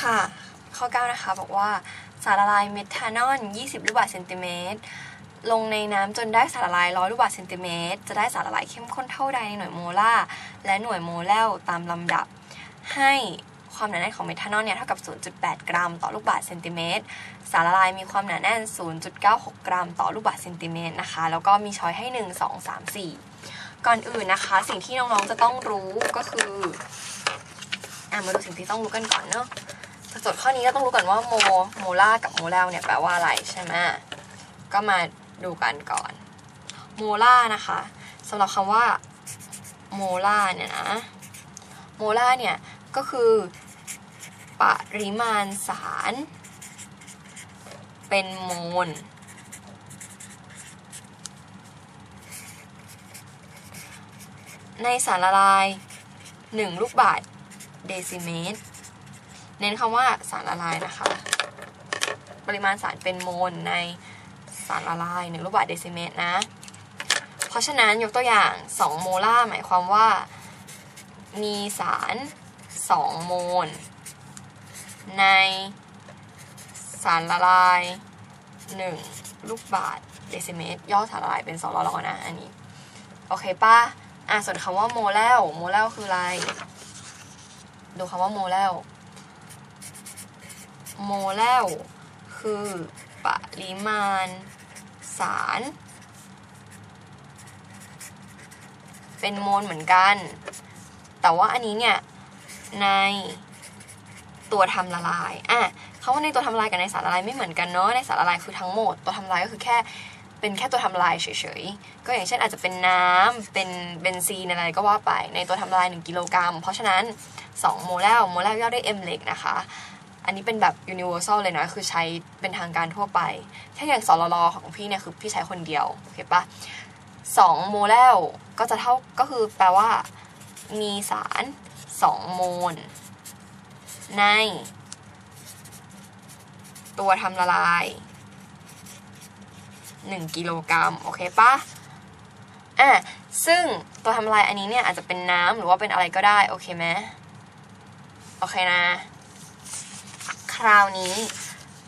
ค่ะ ข้อ 9 นะคะ บอกว่าสารละลายเมทานอล 20 ลูกบาศก์เซนติเมตร ลงในน้ำจนได้สารละลาย 100 ลูกบาศก์เซนติเมตร จะได้สารละลายเข้มข้นเท่าใดในหน่วยโมลาร์และหน่วยโมเลลตามลำดับ ให้ความหนาแน่นของเมทานอลเนี่ยเท่ากับ 0.8 กรัม ต่อลูกบาศก์เซนติเมตร สารละลายมีความหนาแน่น 0.96 กรัม ต่อลูกบาศก์เซนติเมตรนะคะ แล้วก็มีช้อยให้ 1 2 3 4 ก่อนอื่นนะคะ สิ่งที่น้องๆจะต้องรู้ก็คืออะมาดูสิ่งที่ต้องรู้กันก่อนเนาะ จากโจทย์ข้อนี้ก็ต้องรู้ก่อนว่าโมโมลากับโมเลลเนี่ยแปลว่าอะไรใช่ไหมก็มาดูกันก่อนโมลานะคะสำหรับคำว่าโมลาเนี่ยนะโมลาเนี่ยก็คือปริมาณสาร เป็นโมลในสารละลาย 1 ลูกบาศก์เดซิเมตร เน้นคำว่าสารละลายนะคะ ปริมาณสารเป็นโมลในสารละลาย1ลูกบาศก์เดซิเมตรนะ เพราะฉะนั้นยกตัวอย่าง 2 โมลาร์หมายความว่ามีสาร 2 โมล ในสารละลาย 1 ลูกบาศก์เดซิเมตร ย่อสารละลายเป็นสลลนะอันนี้ โอเคป่ะอะส่วนคำว่าโมเลลโมเลลคืออะไร ดูคำว่าโมเลล โมเลลคือปริมาณสาร เป็นโมลเหมือนกัน แต่ว่าอันนี้เนี่ยในตัวทำละลายอะคำว่าในตัวทำละลายกับในสารละลายไม่เหมือนกันเนาะ ในสารละลายคือทั้งหมด ตัวทำละลายก็คือแค่เป็นแค่ตัวทำละลายเฉยๆ ก็อย่างเช่นอาจจะเป็นน้ำเป็นเบนซีนอะไรก็ว่าไป ในตัวทำละลาย 1 กิโลกรัม เพราะฉะนั้น 2 โมเลล โมเลลย่อด้วย m เล็กนะคะ อันนี้เป็นแบบ universal เลยนะ คือใช้เป็นทางการทั่วไป ถ้าอย่างสลลของพี่เนี่ยคือพี่ใช้คนเดียว โอเคปะ2โมเลลก็จะเท่าก็คือแปลว่ามีสาร2โมล ใน ตัวทำละลาย 1 กิโลกรัม โอเคปะอะซึ่งตัวทำละลายอันนี้เนี่ยอาจจะเป็นน้ำหรือว่าเป็นอะไรก็ได้ โอเคไหมโอเคนะ คราวนี้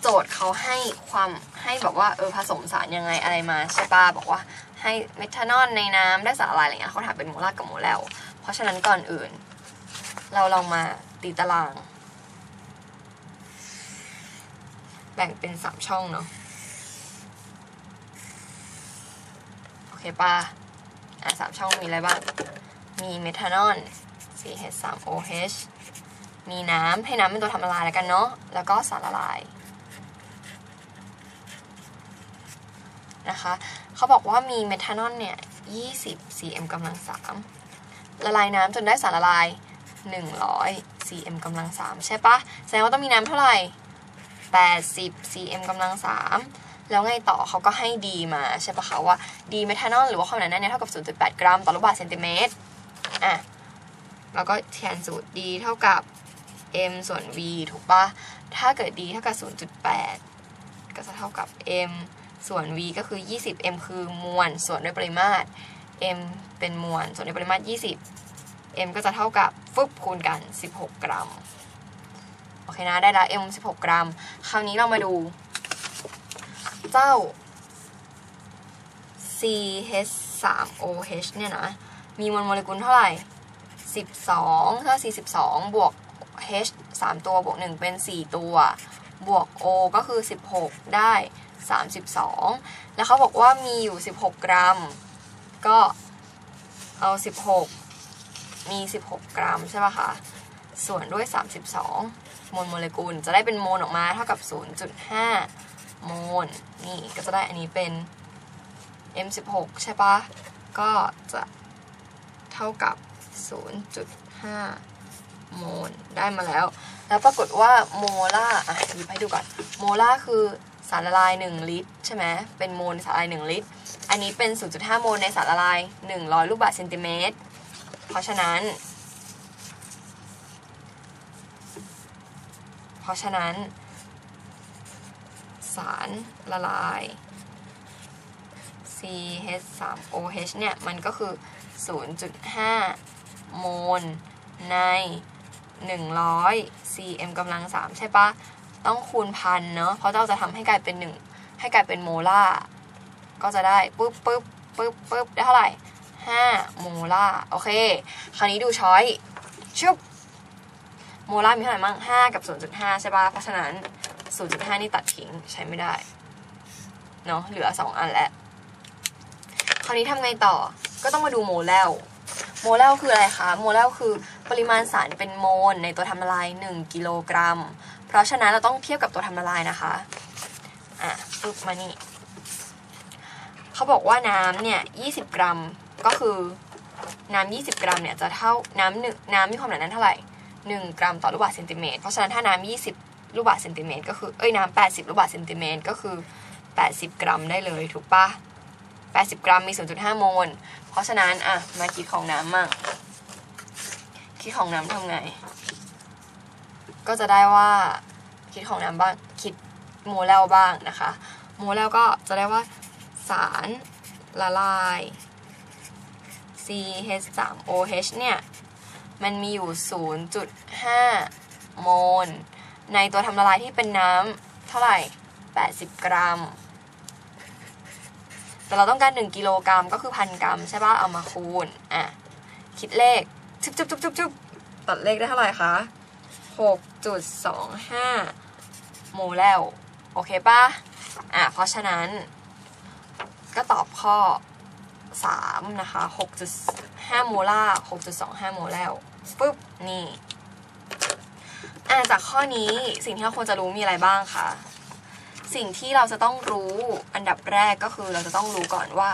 โจทย์เขาให้ความให้แบบว่าเออผสมสารยังไงอะไรมาใช่ปะบอกว่าให้เมทานอลในน้ำได้สารละลายอะไรเงี้ยเขาถามเป็นโมลาร์กับโมเลลเพราะฉะนั้นก่อนอื่น เราลองมาตีตาราง แบ่งเป็นสามช่องเนาะโอเคปะอะสามช่องมีอะไรบ้าง มีเมทานอล CH3OH มีน้ำให้น้ำเป็นตัวทำละลายแล้วกันเนาะแล้วก็สารละลายนะคะเขาบอกว่ามีเมทานอลเนี่ย 20 cm กำลัง 3 ละลายน้ำจนได้สารละลาย 100 cm กำลัง 3 ใช่ปะแสดงว่าต้องมีน้ำเท่าไหร่ 80 cm กำลัง 3 แล้วไงต่อเขาก็ให้ดีมาใช่ปะคะว่าดีเมทานอลหรือว่าความหนาแน่นเนี่ยเท่ากับ 0.8 กรัม ต่อลูกบาศก์เซนติเมตรอะแล้วก็แทนสูตร d เท่ากับ m ส่วน v ถูกปะถ้าเกิด d เท่ากับ 0.8 ก็จะเท่ากับ m ส่วน v ก็คือ 20 m คือมวลส่วนด้วยปริมาตร m เป็นมวลส่วนด้วยปริมาตร 20 m ก็จะเท่ากับฟึบคูณกัน 16 กรัม โอเคนะ ได้แล้ว m 16 กรัม คราวนี้เรามาดู เจ้า CH3OH เนี่ยนะ มีมวลโมเลกุลเท่าไหร่ 12 ถ้า 42 บวก H 3 ตัวบวก 1 เป็น 4 ตัว บวก O ก็คือ 16 ได้ 32 แล้วเขาบอกว่ามีอยู่ 16 กรัม ก็เอา 16 มี 16 กรัมใช่ป่ะคะ ส่วนด้วย 32 โมลโมเลกุล จะได้เป็นโมลออกมาเท่ากับ 0.5 โมล นี่ก็จะได้อันนี้เป็น M16 ใช่ปะก็จะเท่ากับ 0.5 โมลได้มาแล้ว แล้วปรากฏว่าโมลาร์อะหยิบให้ดูก่อนโมลาร์คือสารละลาย 1 ลิตรใช่ไหมเป็นโมลสารละลาย 1 ลิตร อันนี้เป็น 0.5 โมลในสารละลาย 100 ลูกบาศก์เซนติเมตร เพราะฉะนั้น เพราะฉะนั้น สารละลาย CH3OH เนี่ย มันก็คือ 0.5 โมลใน 100 cm กำลัง 3 ใช่ปะต้องคูณพันเนาะเพราะเราจะทำให้กลายเป็น 1 ให้กลายเป็นโมลาร์ก็จะได้ปุ๊บปุ๊บปุ๊บปุ๊บได้เท่าไหร่ 5 โมลาร์โอเค คราวนี้ดูช้อยชุบโมลาร์มีเท่าไหร่มั่ง5 กับ 0.5 ใช่ปะเพราะฉะนั้น 0.5 นี่ตัดทิ้งใช้ไม่ได้เนาะเหลือ 2 อันแล้ว คราวนี้ทำไงต่อก็ต้องมาดูโมเลลโมเลลคืออะไรคะ โมเลลคือ ปริมาณสารเป็นโมลในตัวทำละลาย 1 กิโลกรัม เพราะฉะนั้นเราต้องเทียบกับตัวทำละลายนะคะ อะปึ๊บมานี่เขาบอกว่าน้ำเนี่ย 20 กรัมก็คือน้ำ20 กรัมเนี่ยจะเท่าน้ำหนึ่งน้ำมีความหนาแน่นเท่าไหร่ 1 กรัมต่อลูกบาศก์เซนติเมตร เพราะฉะนั้นถ้าน้ำ20 ลูกบาศก์เซนติเมตรก็คือ เอ้ยน้ำ80 ลูกบาศก์เซนติเมตรก็คือ 80 กรัมได้เลยถูกปะ80 กรัมมี 0.5 โมล เพราะฉะนั้นอะมาคิดของน้ำมั่ง คิดของน้ำทำไง ก็จะได้ว่าคิดของน้ำบ้างคิดโมเลลบ้างนะคะ โมเลลก็จะได้ว่าสารละลาย CH3OH เนี่ย มันมีอยู่ 0.5 โมล ในตัวทำละลายที่เป็นน้ำเท่าไหร่ 80 กรัม แต่เราต้องการ 1 กิโลกรัมก็คือพันกรัมใช่ป่ะ เอามาคูณ อะ คิดเลข ชุบชุบชุบชุบชุบตัดเลขได้เท่าไหร่คะ6.25โมเลลโอเคป่ะอะ เพราะฉะนั้น ก็ตอบข้อ3นะคะ6.5โมล่าร์6.25โมเลลปุ๊บ นี่อะจากข้อนี้สิ่งที่เราควรจะรู้มีอะไรบ้างคะสิ่งที่เราจะต้องรู้อันดับแรกก็คือเราจะต้องรู้ก่อนว่า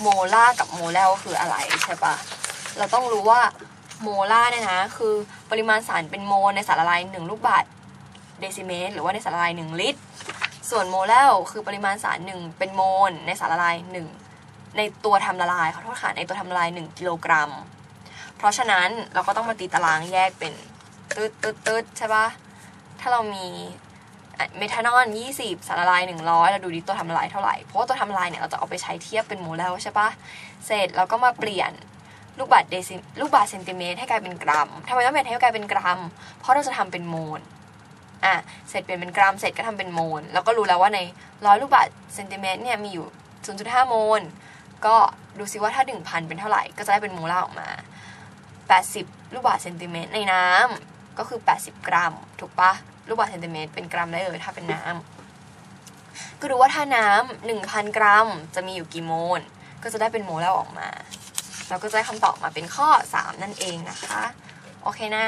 โมล่ากับโมเลลคืออะไรใช่ปะ เราต้องรู้ว่าโมล่าเนี่ยนะคือปริมาณสารเป็นโมลในสารละลาย1ลูกบาศก์เดซิเมตรหรือว่าในสารละลาย 1 ลิตร ส่วนโมเลลคือปริมาณสาร 1 เป็นโมลในสารละลาย 1 ในตัวทำละลายขอโทษค่ะในตัวทำละลาย 1 กิโลกรัม เพราะฉะนั้นเราก็ต้องมาตีตารางแยกเป็นตืดตืดตืดใช่ปะถ้าเรามีเมทานอล 20 สารละลาย 100 เราดูดิตัวทำละลายเท่าไหร่ เพราะว่าตัวทำละลายเนี่ยเราจะเอาไปใช้เทียบเป็นโมเลลใช่ปะเสร็จเราก็มาเปลี่ยน ลูกบาศก์เดซิลูกบาศก์เซนติเมตรให้กลายเป็นกรัมทำไมต้องเปลี่ยนให้กลายเป็นกรัม เพราะเราจะทำเป็นโมลอะเสร็จเปลี่ยนเป็นกรัมเสร็จก็ทำเป็นโมลแล้วก็รู้แล้วว่าในร้อยลูกบาศก์เซนติเมตรเนี่ยมีอยู่ 0.5 โมล ก็ดูซิว่าถ้า 1,000 เป็นเท่าไหร่ ก็จะได้เป็นโมลาออกมา 80 ลูกบาศก์เซนติเมตรในน้ำก็คือ 80 กรัม ถูกปะลูกบาศก์เซนติเมตรเป็นกรัมได้เลยถ้าเป็นน้ำก็ดูว่าถ้าน้ำ1,000 กรัม จะมีอยู่กี่โมล ก็จะได้เป็นโมลาออกมา เราก็จะได้คำตอบมาเป็นข้อ 3 นั่นเองนะคะ โอเคนะ